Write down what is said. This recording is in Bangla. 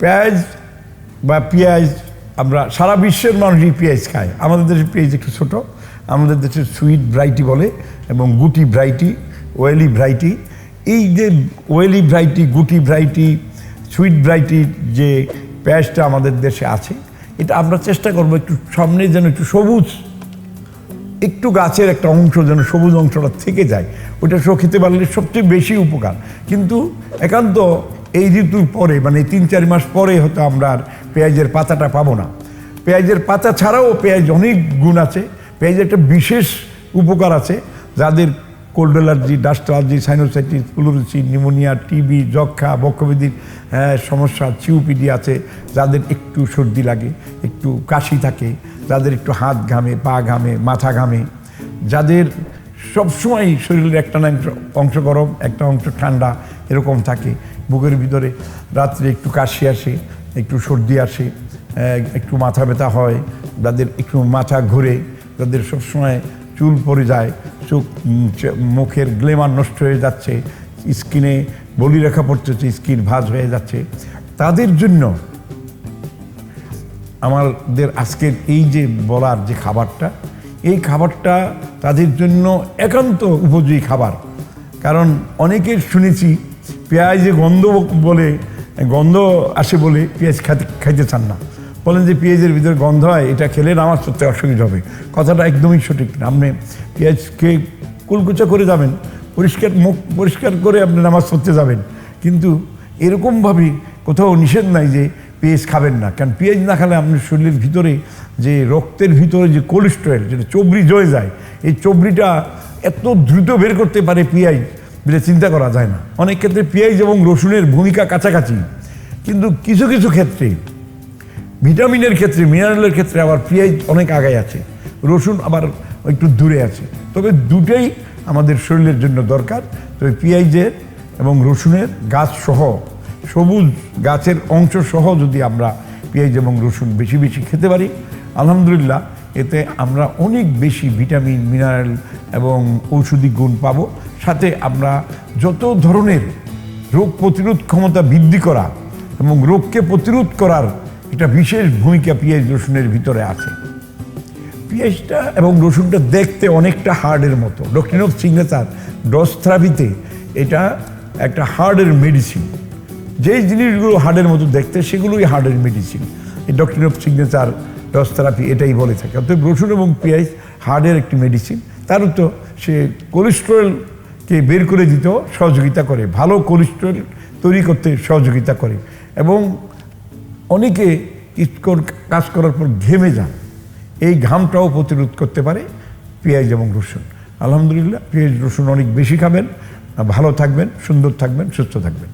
পেঁয়াজ বা পেঁয়াজ আমরা, সারা বিশ্বের মানুষই পেঁয়াজ খায়। আমাদের দেশে পেঁয়াজ একটু ছোটো, আমাদের দেশে সুইট ভ্রাইটি বলে এবং গুটি ভ্রাইটি ওয়েলি ভ্রাইটি এই যে ওয়েলি ভ্রাইটি গুটি ভ্রাইটি সুইট ভ্রাইটির যে পেঁয়াজটা আমাদের দেশে আছে, এটা আমরা চেষ্টা করব একটু সামনে যেন একটু সবুজ, একটু গাছের একটা অংশ যেন সবুজ অংশটা থেকে যায়। ওটা সব খেতে পারলে সবচেয়ে বেশি উপকার। কিন্তু একান্ত এই ঋতুর পরে মানে তিন চার মাস পরে হয়তো আমরা আর পেঁয়াজের পাতাটা পাবো না। পেঁয়াজের পাতা ছাড়াও পেঁয়াজ অনেক গুণ আছে। পেঁয়াজের একটা বিশেষ উপকার আছে। যাদের cold allergy dust allergy sinusitis pleurisy pneumonia TB যক্ষা বক্ষবিধির হ্যাঁ, সমস্যা সিউপিডি আছে যাদের একটু সর্দি লাগে একটু কাশি থাকে যাদের একটু হাত ঘামে পা ঘামে মাথা ঘামে যাদের সবসময় শরীরের একটা না অংশ- গরম, একটা অংশ ঠান্ডা, এরকম থাকে। বুকের ভিতরে রাত্রে একটু কাশি আসে, একটু সর্দি আসে একটু মাথা ব্যথা হয় যাদের একটু মাথা ঘুরে যাদের সবসময় চুল পড়ে যায়, চোখ মুখের গ্লেমার নষ্ট হয়ে যাচ্ছে, স্কিনে বলিরেখা পড়তেছে, স্কিন ভাঁজ হয়ে যাচ্ছে। তাদের জন্য আমাদের আজকের এই যে বলার যে খাবারটা এই খাবারটা তাদের জন্য একান্ত উপযোগী খাবার। কারণ অনেকের শুনেছি, পেঁয়াজে গন্ধ বলে, গন্ধ আসে বলে পেঁয়াজ খাতে খাইতে চান না। বলেন যে পেঁয়াজের ভিতরে গন্ধ হয়, এটা খেলে নামাজ পড়তে অসুবিধা হবে। কথাটা একদমই সঠিক না। আপনি পেঁয়াজ খেয়ে কুলকুচা করে যাবেন, পরিষ্কার মুখ পরিষ্কার করে আপনি নামাজ পড়তে যাবেন। কিন্তু এরকমভাবে কোথাও নিষেধ নাই যে পেঁয়াজ খাবেন না। কারণ পেঁয়াজ না খেলে আপনার শরীরের ভিতরে যে রক্তের ভিতরে যে কোলেস্ট্রল যেটা চবড়ি জয়ে যায়, এই চবড়িটা এত দ্রুত বের করতে পারে পেঁয়াজ যেটা চিন্তা করা যায় না। অনেক ক্ষেত্রে পেঁয়াজ এবং রসুনের ভূমিকা কাছাকাছি। কিন্তু কিছু কিছু ক্ষেত্রে, ভিটামিনের ক্ষেত্রে মিনারেলের ক্ষেত্রে আবার পেঁয়াজ অনেক আগায় আছে। রসুন আবার একটু দূরে আছে। তবে দুটোই আমাদের শরীরের জন্য দরকার। তবে পেঁয়াজের এবং রসুনের গাছ সহ সবুজ গাছের অংশ সহ যদি আমরা পেঁয়াজ এবং রসুন বেশি বেশি খেতে পারি, আলহামদুলিল্লাহ, এতে আমরা অনেক বেশি ভিটামিন, মিনারেল এবং ঔষধি গুণ পাবো। সাথে আমরা যত ধরনের রোগ প্রতিরোধ ক্ষমতা বৃদ্ধি করা এবং রোগকে প্রতিরোধ করার একটা বিশেষ ভূমিকা পেঁয়াজ রসুনের ভিতরে আছে। পেঁয়াজটা এবং রসুনটা দেখতে অনেকটা হার্ডের মতো। ডক্টর অফ সিগনেচার ডস এটা একটা হার্ডের মেডিসিন। যেই জিনিসগুলো হার্ডের মতো দেখতে, সেগুলোই হার্ডের মেডিসিন এই doctor of signature dose therapy এটাই বলে থাকে। অর্থাৎ রসুন এবং পেঁয়াজ হার্ডের একটি মেডিসিন তার তো সে কোলেস্ট্রলকে বের করে দিতেও সহযোগিতা করে, ভালো কোলেস্ট্রল তৈরি করতে সহযোগিতা করে এবং অনেকে ইস্কর কাজ করার পর ঘেমে যান। এই ঘামটাও প্রতিরোধ করতে পারে পেঁয়াজ এবং রসুন। আলহামদুলিল্লাহ, পেঁয়াজ রসুন অনেক বেশি খাবেন। ভালো থাকবেন, সুন্দর থাকবেন, সুস্থ থাকবেন।